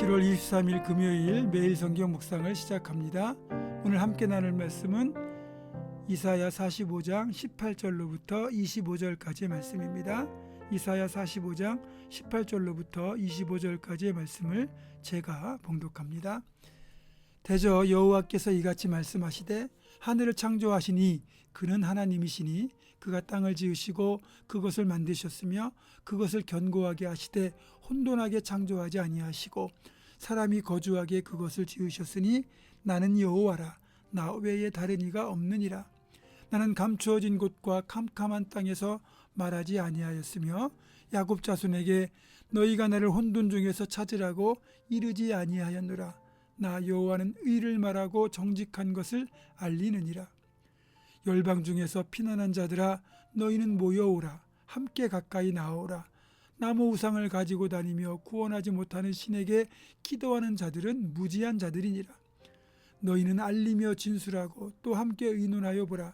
7월 23일 금요일 매일 성경 묵상을 시작합니다. 오늘 함께 나눌 말씀은 이사야 45장 18절로부터 25절까지의 말씀입니다. 이사야 45장 18절로부터 25절까지의 말씀을 제가 봉독합니다. 대저 여호와께서 이같이 말씀하시되 하늘을 창조하시니 그는 하나님이시니 그가 땅을 지으시고 그것을 만드셨으며 그것을 견고하게 하시되 혼돈하게 창조하지 아니하시고 사람이 거주하게 그것을 지으셨으니 나는 여호와라. 나 외에 다른 이가 없느니라. 나는 감추어진 곳과 캄캄한 땅에서 말하지 아니하였으며 야곱 자손에게 너희가 나를 혼돈 중에서 찾으라고 이르지 아니하였노라. 나 여호와는 의를 말하고 정직한 것을 알리느니라. 열방 중에서 피난한 자들아 너희는 모여오라. 함께 가까이 나오라 나무 우상을 가지고 다니며 구원하지 못하는 신에게 기도하는 자들은 무지한 자들이니라. 너희는 알리며 진술하고 또 함께 의논하여 보라.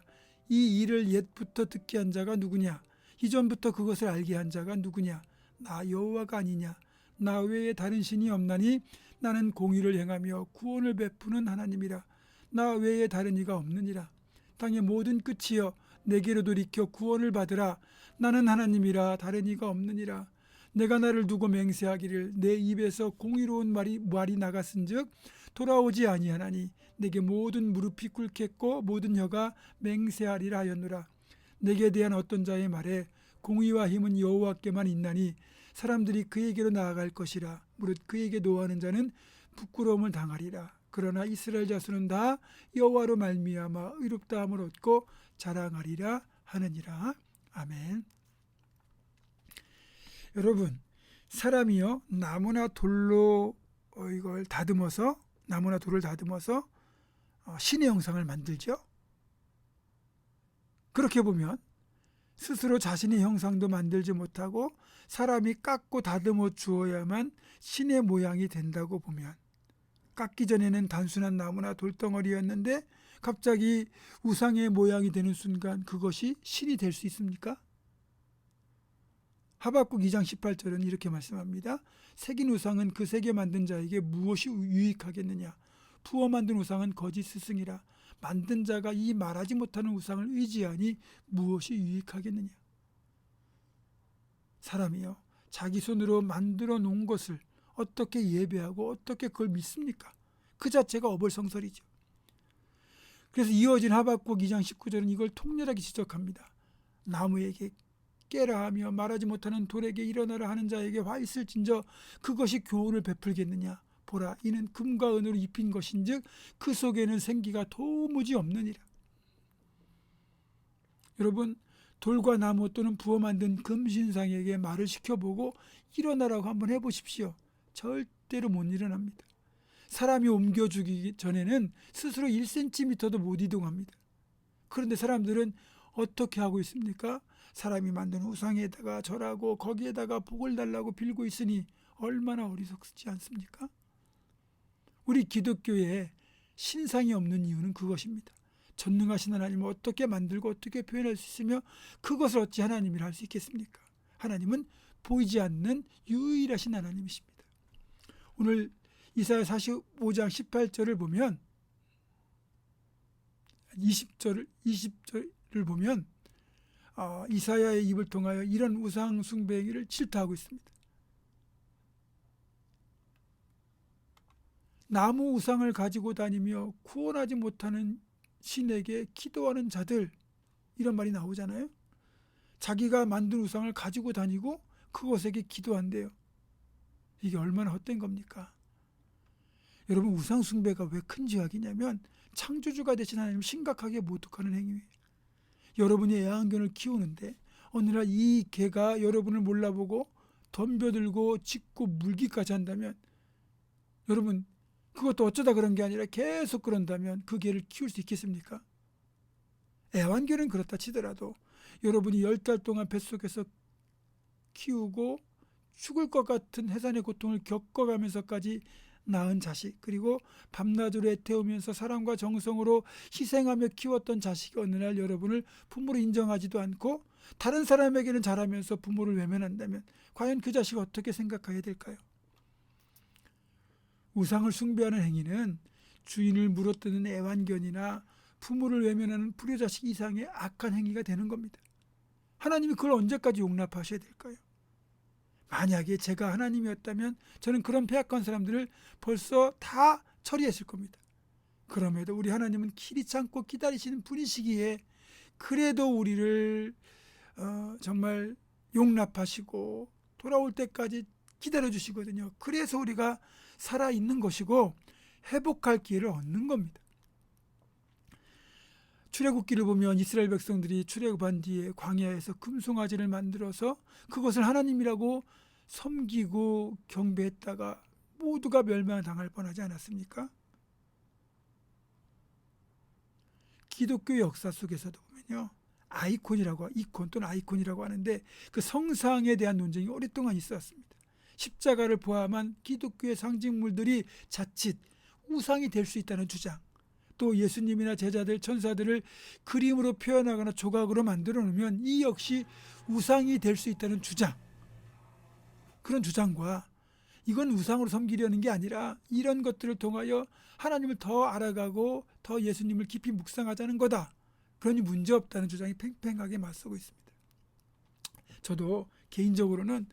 이 일을 옛부터 듣게 한 자가 누구냐? 이전부터 그것을 알게 한 자가 누구냐? 나 여호와가 아니냐? 나 외에 다른 신이 없나니 나는 공의를 행하며 구원을 베푸는 하나님이라. 나 외에 다른 이가 없느니라. 땅의 모든 끝이여 내게로 돌이켜 구원을 받으라. 나는 하나님이라. 다른 이가 없느니라 내가 나를 두고 맹세하기를 내 입에서 공의로운 말이 말이 나갔은즉 돌아오지 아니하나니 내게 모든 무릎이 꿇겠고 모든 혀가 맹세하리라 하였노라. 내게 대한 어떤 자의 말에 공의와 힘은 여호와께만 있나니 사람들이 그에게로 나아갈 것이라. 무릇 그에게 노하는 자는 부끄러움을 당하리라. 그러나 이스라엘 자손은 다 여호와로 말미암아 의롭다함을 얻고 자랑하리라 하느니라. 아멘. 여러분 사람이요 나무나 돌로 어, 이걸 다듬어서 나무나 돌을 다듬어서 어, 신의 형상을 만들죠. 그렇게 보면 스스로 자신의 형상도 만들지 못하고 사람이 깎고 다듬어 주어야만 신의 모양이 된다고 보면 깎기 전에는 단순한 나무나 돌덩어리였는데 갑자기 우상의 모양이 되는 순간 그것이 신이 될 수 있습니까? 하박국 2장 18절은 이렇게 말씀합니다. 새긴 우상은 그 세계 만든 자에게 무엇이 유익하겠느냐? 부어 만든 우상은 거짓 스승이라. 만든 자가 이 말하지 못하는 우상을 의지하니 무엇이 유익하겠느냐? 사람이요. 자기 손으로 만들어 놓은 것을 어떻게 예배하고 어떻게 그걸 믿습니까? 그 자체가 어벌성설이죠. 그래서 이어진 하박국 2장 19절은 이걸 통렬하게 지적합니다. 나무에게 깨라 하며 말하지 못하는 돌에게 일어나라 하는 자에게 화 있을진저 그것이 교훈을 베풀겠느냐? 보라 이는 금과 은으로 입힌 것인즉 그 속에는 생기가 도무지 없느니라. 여러분 돌과 나무 또는 부어 만든 금신상에게 말을 시켜보고 일어나라고 한번 해보십시오. 절대로 못 일어납니다. 사람이 옮겨 주기 전에는 스스로 1cm도 못 이동합니다. 그런데 사람들은 어떻게 하고 있습니까? 사람이 만든 우상에다가 절하고 거기에다가 복을 달라고 빌고 있으니 얼마나 어리석지 않습니까? 우리 기독교에 신상이 없는 이유는 그것입니다. 전능하신 하나님을 어떻게 만들고 어떻게 표현할 수 있으며 그것을 어찌 하나님이라 할 수 있겠습니까? 하나님은 보이지 않는 유일하신 하나님이십니다. 오늘 이사야 45장 18절을 보면 20절을 20절을 보면 어, 이사야의 입을 통하여 이런 우상 숭배를 질타하고 있습니다. 나무 우상을 가지고 다니며 구원하지 못하는 신에게 기도하는 자들 이런 말이 나오잖아요. 자기가 만든 우상을 가지고 다니고 그것에게 기도한대요. 이게 얼마나 헛된 겁니까? 여러분 우상 숭배가 왜 큰 죄악이냐면 창조주가 되신 하나님 심각하게 모독하는 행위예요. 여러분이 애완견을 키우는데 어느 날 이 개가 여러분을 몰라보고 덤벼들고 짖고 물기까지 한다면 여러분 그것도 어쩌다 그런 게 아니라 계속 그런다면 그 개를 키울 수 있겠습니까? 애완견은 그렇다 치더라도 여러분이 열 달 동안 뱃속에서 키우고 죽을 것 같은 해산의 고통을 겪어가면서까지 낳은 자식 그리고 밤낮으로 애태우면서 사랑과 정성으로 희생하며 키웠던 자식이 어느 날 여러분을 부모로 인정하지도 않고 다른 사람에게는 잘하면서 부모를 외면한다면 과연 그 자식 어떻게 생각해야 될까요? 우상을 숭배하는 행위는 주인을 물어뜯는 애완견이나 부모를 외면하는 불효자식 이상의 악한 행위가 되는 겁니다. 하나님이 그걸 언제까지 용납하셔야 될까요? 만약에 제가 하나님이었다면 저는 그런 폐악한 사람들을 벌써 다 처리했을 겁니다. 그럼에도 우리 하나님은 길이 참고 기다리시는 분이시기에 그래도 우리를 어, 정말 용납하시고 돌아올 때까지 기다려 주시거든요. 그래서 우리가 살아 있는 것이고 회복할 기회를 얻는 겁니다. 출애굽기를 보면 이스라엘 백성들이 출애굽한 뒤에 광야에서 금송아지를 만들어서 그것을 하나님이라고 섬기고 경배했다가 모두가 멸망당할 뻔하지 않았습니까? 기독교 역사 속에서도 보면요. 아이콘이라고 이콘 또는 아이콘이라고 하는데 그 성상에 대한 논쟁이 오랫동안 있었습니다. 십자가를 포함한 기독교의 상징물들이 자칫 우상이 될 수 있다는 주장. 또 예수님이나 제자들 천사들을 그림으로 표현하거나 조각으로 만들어 놓으면 이 역시 우상이 될 수 있다는 주장. 그런 주장과 이건 우상으로 섬기려는 게 아니라 이런 것들을 통하여 하나님을 더 알아가고 더 예수님을 깊이 묵상하자는 거다. 그러니 문제 없다는 주장이 팽팽하게 맞서고 있습니다. 저도 개인적으로는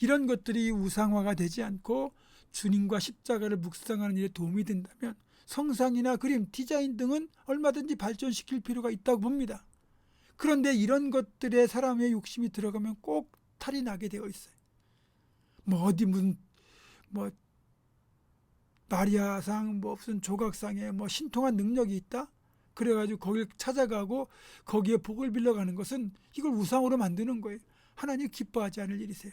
이런 것들이 우상화가 되지 않고 주님과 십자가를 묵상하는 일에 도움이 된다면 성상이나 그림, 디자인 등은 얼마든지 발전시킬 필요가 있다고 봅니다. 그런데 이런 것들에 사람의 욕심이 들어가면 꼭 탈이 나게 되어 있어요. 뭐 어디 무슨 뭐 마리아상 뭐 무슨 조각상에 뭐 신통한 능력이 있다? 그래가지고 거길 찾아가고 거기에 복을 빌려가는 것은 이걸 우상으로 만드는 거예요. 하나님 기뻐하지 않을 일이세요.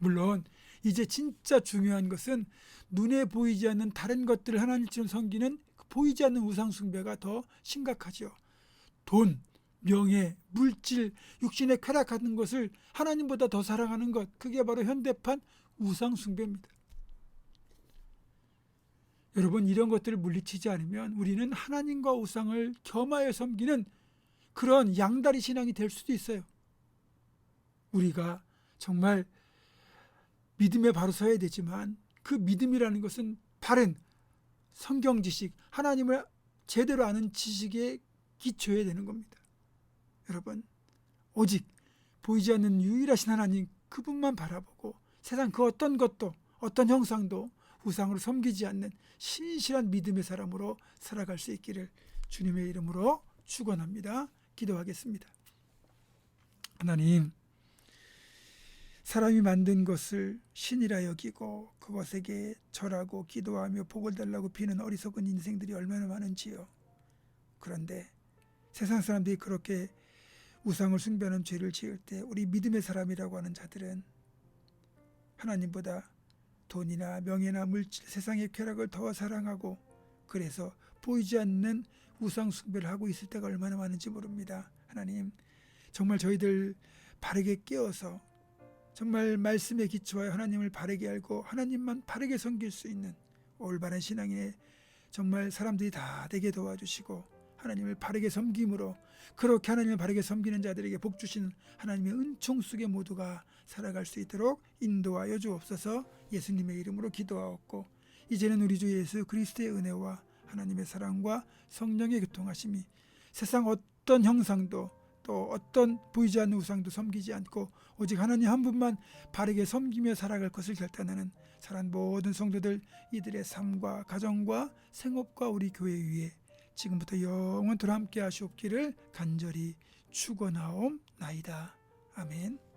물론 이제 진짜 중요한 것은 눈에 보이지 않는 다른 것들을 하나님처럼 섬기는 그 보이지 않는 우상 숭배가 더 심각하죠. 돈, 명예, 물질, 육신의 쾌락하는 것을 하나님보다 더 사랑하는 것, 그게 바로 현대판 우상 숭배입니다. 여러분 이런 것들을 물리치지 않으면 우리는 하나님과 우상을 겸하여 섬기는 그런 양다리 신앙이 될 수도 있어요. 우리가 정말 믿음에 바로 서야 되지만 그 믿음이라는 것은 바른 성경 지식, 하나님을 제대로 아는 지식에 기초해야 되는 겁니다. 여러분, 오직 보이지 않는 유일하신 하나님 그분만 바라보고 세상 그 어떤 것도 어떤 형상도 우상으로 섬기지 않는 신실한 믿음의 사람으로 살아갈 수 있기를 주님의 이름으로 축원합니다. 기도하겠습니다. 하나님 사람이 만든 것을 신이라 여기고 그것에게 절하고 기도하며 복을 달라고 비는 어리석은 인생들이 얼마나 많은지요. 그런데 세상 사람들이 그렇게 우상을 숭배하는 죄를 지을 때 우리 믿음의 사람이라고 하는 자들은 하나님보다 돈이나 명예나 물질, 세상의 쾌락을 더 사랑하고 그래서 보이지 않는 우상 숭배를 하고 있을 때가 얼마나 많은지 모릅니다. 하나님 정말 저희들 바르게 깨어서 정말 말씀에 기초하여 하나님을 바르게 알고 하나님만 바르게 섬길 수 있는 올바른 신앙에 정말 사람들이 다 되게 도와주시고 하나님을 바르게 섬김으로 그렇게 하나님을 바르게 섬기는 자들에게 복 주시는 하나님의 은총 속에 모두가 살아갈 수 있도록 인도하여 주옵소서. 예수님의 이름으로 기도하옵고 이제는 우리 주 예수 그리스도의 은혜와 하나님의 사랑과 성령의 교통하심이 세상 어떤 형상도 또 어떤 보이지 않는 우상도 섬기지 않고 오직 하나님 한 분만 바르게 섬기며 살아갈 것을 결단하는 사랑 모든 성도들 이들의 삶과 가정과 생업과 우리 교회 위에 지금부터 영원토록 함께 하시옵기를 간절히 축원하옵나이다. 아멘.